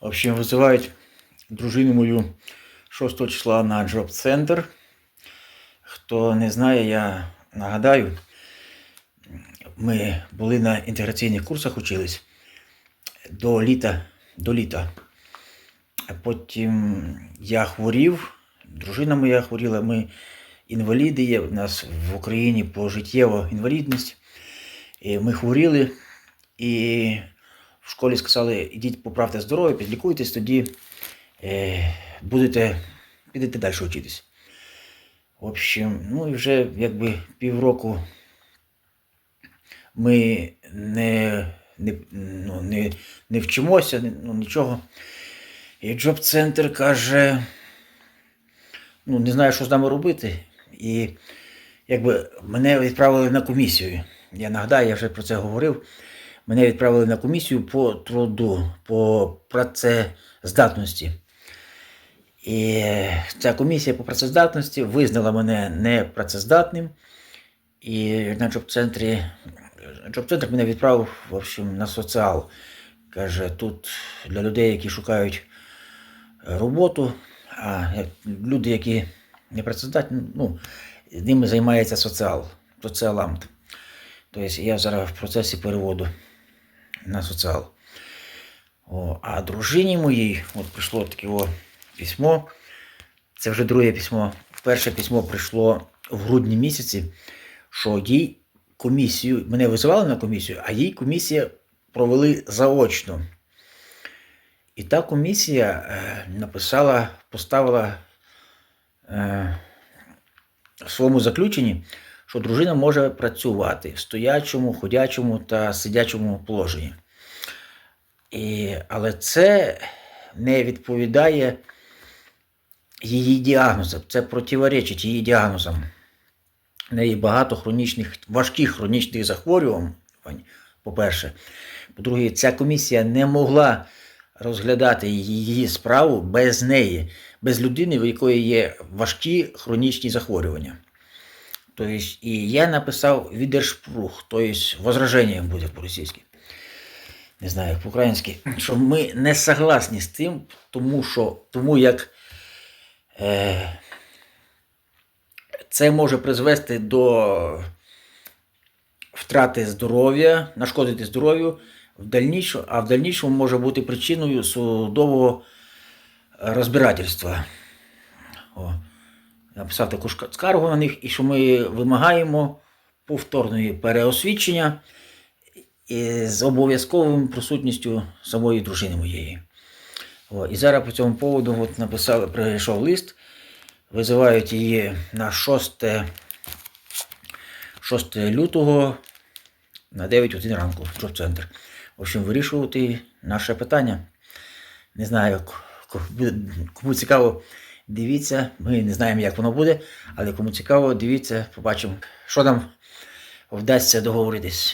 В общем, визивають дружину мою 6 числа на джоб-центр. Хто не знає, я нагадаю, ми були на інтеграційних курсах, учились до літа. До літа. Потім я хворів, дружина моя хворіла, ми інваліди є. У нас в Україні пожиттєва інвалідність. І ми хворіли, і в школі сказали, ідіть поправте здоров'я, підлікуйтесь, тоді е, будете, підете далі вчитись. В общем, ну і вже якби півроку ми не, не, ну, не, не вчимося, ну, нічого. І джоб-центр каже, ну, не знаю, що з нами робити. І якби мене відправили на комісію. Я нагадаю, я вже про це говорив. Мене відправили на комісію по труду, по працездатності. І ця комісія по працездатності визнала мене непрацездатним. І на джоб-центрі джоб-центр мене відправив в общем, на соціал. Каже, тут для людей, які шукають е, роботу, а люди, які не працездатні, ну, ними займається соціал, соціаламт. Тобто я зараз в процесі переводу на соціал. О, а дружині моїй, от прийшло таке о, письмо. Це вже друге письмо. Перше письмо прийшло в грудні місяці, що їй комісію, мене визивали на комісію, а їй комісія провели заочно. І та комісія е, написала, поставила е, в своєму заключенні, що дружина може працювати в стоячому, ходячому та сидячому положенні. І, але це не відповідає її діагнозам, це противоречить її діагнозам. В неї багато хронічних, важких хронічних захворювань, по-перше. По-друге, ця комісія не могла розглядати її справу без неї, без людини, в якої є важкі хронічні захворювання. Тобто, і я написав відершпрух, тобто возраження буде по-російськи. Не знаю, як по-українськи, що ми не согласні з тим, тому що тому як е, це може призвести до втрати здоров'я, нашкодити здоров'ю, а в дальнішому може бути причиною судового розбирательства. О, написав таку скаргу на них, і що ми вимагаємо повторної переосвідчення з обов'язковою присутністю самої дружини моєї. О, і зараз по цьому поводу от написали, прийшов лист, визивають її на 6, 6 лютого на 9 годин ранку в джоб-центр. В общем, вирішувати наше питання. Не знаю, кому цікаво, дивіться. Ми не знаємо, як воно буде, але кому цікаво, дивіться, побачимо, що нам вдасться договоритись.